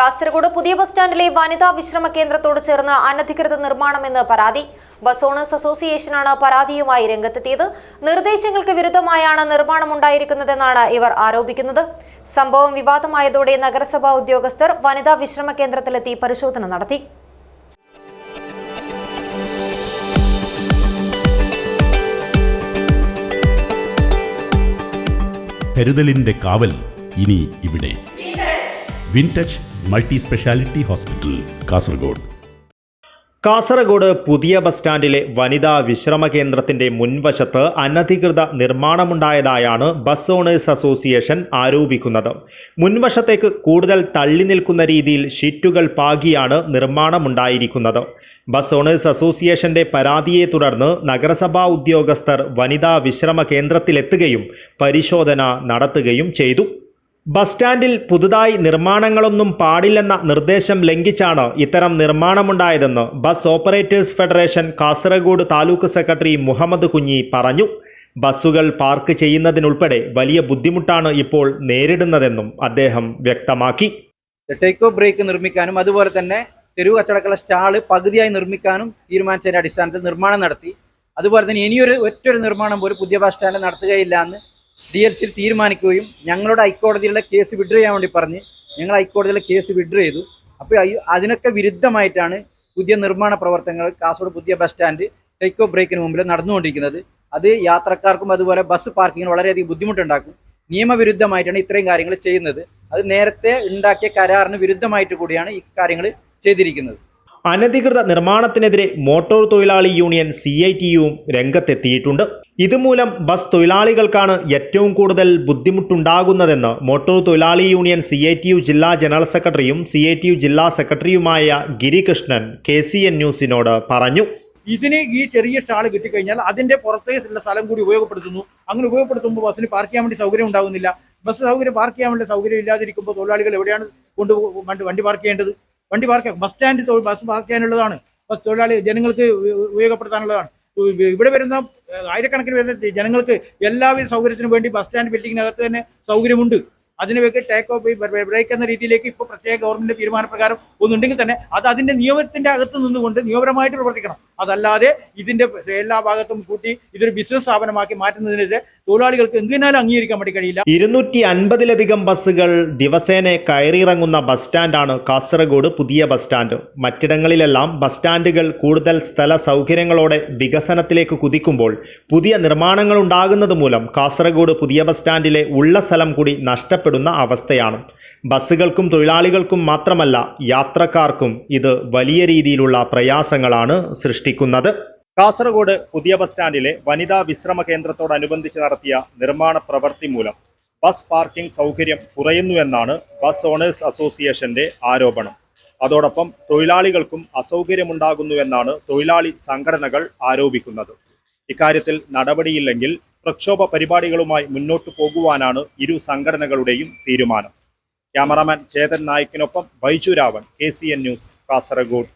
കാസർഗോഡ് പുതിയ ബസ് സ്റ്റാൻഡിലെ വനിതാ വിശ്രമ കേന്ദ്രത്തോട് ചേർന്ന് അനധികൃത നിർമ്മാണമെന്ന് പരാതി. ബസ് ഓണേഴ്സ് അസോസിയേഷനാണ് പരാതിയുമായി രംഗത്തെത്തിയത്. നിർദ്ദേശങ്ങൾക്ക് വിരുദ്ധമായാണ് നിർമ്മാണം ഉണ്ടായിരിക്കുന്നതെന്നാണ് ഇവർ ആരോപിക്കുന്നത്. സംഭവം വിവാദമായതോടെ നഗരസഭാ ഉദ്യോഗസ്ഥർ വനിതാ വിശ്രമ കേന്ദ്രത്തിലെത്തി പരിശോധന നടത്തി. കരുതലിന്റെ കാവൽ ഇനി ഇവിടെ. Wintouch multi speciality hospital Kasaragod. Kasaragod പുതിയ ബസ് സ്റ്റാൻഡിലെ വനിതാ വിശ്രമ കേന്ദ്രത്തിന്റെ മുൻവശത്ത് അനധികൃത നിർമ്മാണമുണ്ടായതായാണ് ബസ് ഓണേഴ്സ് അസോസിയേഷൻ ആരോപിക്കുന്നത്. മുൻവശത്തേക്ക് കൂടുതൽ തള്ളി നിൽക്കുന്ന രീതിയിൽ ഷീറ്റുകൾ പാകിയാണ് നിർമ്മാണമുണ്ടായിരിക്കുന്നത്. ബസ് ഓണേഴ്സ് അസോസിയേഷന്റെ പരാതിയെ തുടർന്ന് നഗരസഭാ ഉദ്യോഗസ്ഥർ വനിതാ വിശ്രമ കേന്ദ്രത്തിലെത്തുകയും പരിശോധന നടത്തുകയും ചെയ്തു. ബസ് സ്റ്റാൻഡിൽ പുതുതായി നിർമ്മാണങ്ങളൊന്നും പാടില്ലെന്ന നിർദ്ദേശം ലംഘിച്ചാണ് ഇത്തരം നിർമ്മാണമുണ്ടായതെന്ന് bus operators federation Kasaragod taluk secretary Muhammad Kunhi പറഞ്ഞു. ബസ്സുകൾ പാർക്ക് ചെയ്യുന്നതിനുൾപ്പെടെ വലിയ ബുദ്ധിമുട്ടാണ് ഇപ്പോൾ നേരിടുന്നതെന്നും അദ്ദേഹം വ്യക്തമാക്കി. ടേക്ക് ഓഫ് ബ്രേക്ക് നിർമ്മിക്കാനും അതുപോലെ തന്നെ തെരുവ് കച്ചവടക്കുള്ള സ്റ്റാൾ പകുതിയായി നിർമ്മിക്കാനും തീരുമാനിച്ചതിന്റെ അടിസ്ഥാനത്തിൽ നിർമ്മാണം നടത്തി. അതുപോലെ തന്നെ ഇനിയൊരു ഒറ്റൊരു നിർമ്മാണം പോലും പുതിയ ബസ് സ്റ്റാൻഡ് നടത്തുകയില്ല എന്ന് ഡി എൽ സിയിൽ തീരുമാനിക്കുകയും ഞങ്ങളുടെ ഹൈക്കോടതിയിലെ കേസ് വിഡ്രോ ചെയ്യാൻ വേണ്ടി പറഞ്ഞ് ഞങ്ങൾ ഹൈക്കോടതിയിലെ കേസ് വിഡ്രോ ചെയ്തു. അപ്പോൾ അതിനൊക്കെ വിരുദ്ധമായിട്ടാണ് പുതിയ നിർമ്മാണ പ്രവർത്തനങ്ങൾ കാസർഗോഡ് പുതിയ ബസ് സ്റ്റാൻഡ് ടേക്ക് ഓഫ് ബ്രേക്കിന് മുമ്പിൽ നടന്നുകൊണ്ടിരിക്കുന്നത്. അത് യാത്രക്കാർക്കും അതുപോലെ ബസ് പാർക്കിങ്ങിന് വളരെയധികം ബുദ്ധിമുട്ടുണ്ടാക്കും. നിയമവിരുദ്ധമായിട്ടാണ് ഇത്രയും കാര്യങ്ങൾ ചെയ്യുന്നത്. അത് നേരത്തെ ഉണ്ടാക്കിയ കരാറിന് വിരുദ്ധമായിട്ട് കൂടിയാണ് ഈ കാര്യങ്ങൾ ചെയ്തിരിക്കുന്നത്. അനധികൃത നിർമ്മാണത്തിനെതിരെ മോട്ടോർ തൊഴിലാളി യൂണിയൻ സി ഐ ടി യുവും രംഗത്തെത്തിയിട്ടുണ്ട്. ഇതുമൂലം ബസ് തൊഴിലാളികൾക്കാണ് ഏറ്റവും കൂടുതൽ ബുദ്ധിമുട്ടുണ്ടാകുന്നതെന്ന് മോട്ടോർ തൊഴിലാളി union C I T U ജില്ലാ ജനറൽ സെക്രട്ടറിയും സി ഐ ടി യു ജില്ലാ സെക്രട്ടറിയുമായ ഗിരികൃഷ്ണൻ കെ സി എൻ ന്യൂസിനോട് പറഞ്ഞു. ഇതിന് ഈ ചെറിയ സ്റ്റാൾ കിട്ടിക്കഴിഞ്ഞാൽ അതിന്റെ പുറത്തേക്കുള്ള സ്ഥലം കൂടി ഉപയോഗപ്പെടുത്തുന്നു. അങ്ങനെ ഉപയോഗപ്പെടുത്തുമ്പോൾ ബസ്സിന് പാർക്ക് ചെയ്യാൻ വേണ്ടി സൗകര്യം ഉണ്ടാകുന്നില്ല. ബസ് സൗകര്യം പാർക്ക് ചെയ്യാൻ വേണ്ടി സൗകര്യം ഇല്ലാതിരിക്കുമ്പോൾ തൊഴിലാളികൾ എവിടെയാണ് കൊണ്ട് വണ്ടി പാർക്ക് ചെയ്യേണ്ടത്? വണ്ടി park bus stand bus park ചെയ്യാനുള്ളതാണ്. Bus തൊഴിലാളി ജനങ്ങൾക്ക് ഉപയോഗപ്പെടുത്താനുള്ളതാണ്. ഇവിടെ വരുന്ന ആയിരക്കണക്കിന് വരുന്ന ജനങ്ങൾക്ക് എല്ലാവിധ സൗകര്യത്തിനും വേണ്ടി ബസ് സ്റ്റാൻഡ് ബിൽഡിങ്ങിനകത്ത് തന്നെ സൗകര്യമുണ്ട്. അതിന് ടേക്ക് ഓഫ് ബ്രേക്ക് എന്ന രീതിയിലേക്ക് ഇപ്പോൾ പ്രത്യേക ഗവൺമെന്റ് തീരുമാനപ്രകാരം ഒന്നുണ്ടെങ്കിൽ തന്നെ അത് അതിന്റെ നിയമത്തിന്റെ അകത്ത് നിന്നുകൊണ്ട് നിയമപരമായിട്ട് പ്രവർത്തിക്കണം. അതല്ലാതെ ഇതിന്റെ എല്ലാ ഭാഗത്തും കൂട്ടി ഇതൊരു ബിസിനസ് സ്ഥാപനമാക്കി മാറ്റുന്നതിനെതിരെ തൊഴിലാളികൾക്ക് എന്തിനാലും അംഗീകരിക്കാൻ വേണ്ടി കഴിയില്ല. ഇരുന്നൂറ്റി അൻപതിലധികം ബസ്സുകൾ ദിവസേന കയറിയിറങ്ങുന്ന ബസ് സ്റ്റാൻഡാണ് കാസർഗോഡ് പുതിയ ബസ് സ്റ്റാൻഡ്. മറ്റിടങ്ങളിലെല്ലാം ബസ് സ്റ്റാൻഡുകൾ കൂടുതൽ സ്ഥല സൗകര്യങ്ങളോടെ വികസനത്തിലേക്ക് കുതിക്കുമ്പോൾ പുതിയ നിർമ്മാണങ്ങൾ ഉണ്ടാകുന്നത് മൂലം കാസർഗോഡ് പുതിയ ബസ് സ്റ്റാൻഡിലെ ഉള്ള സ്ഥലം കൂടി നഷ്ടപ്പെടുന്ന അവസ്ഥയാണ്. ബസ്സുകൾക്കും തൊഴിലാളികൾക്കും മാത്രമല്ല യാത്രക്കാർക്കും ഇത് വലിയ രീതിയിലുള്ള പ്രയാസങ്ങളാണ് സൃഷ്ടിക്കുന്നത്. കാസർഗോഡ് പുതിയ ബസ് സ്റ്റാൻഡിലെ വനിതാ വിശ്രമ കേന്ദ്രത്തോടനുബന്ധിച്ച് നടത്തിയ നിർമ്മാണ പ്രവൃത്തി മൂലം ബസ് പാർക്കിംഗ് സൗകര്യം കുറയുന്നുവെന്നാണ് ബസ് ഓണേഴ്സ് അസോസിയേഷന്റെ ആരോപണം. അതോടൊപ്പം തൊഴിലാളികൾക്കും അസൗകര്യമുണ്ടാകുന്നുവെന്നാണ് തൊഴിലാളി സംഘടനകൾ ആരോപിക്കുന്നത്. ഇക്കാര്യത്തിൽ നടപടിയില്ലെങ്കിൽ പ്രക്ഷോഭ പരിപാടികളുമായി മുന്നോട്ടു പോകുവാനാണ് ഇരു സംഘടനകളുടെയും തീരുമാനം. ക്യാമറാമാൻ ചേതൻ നായിക്കിനൊപ്പം ബൈജു രാവൺ കെ ന്യൂസ് കാസർഗോഡ്.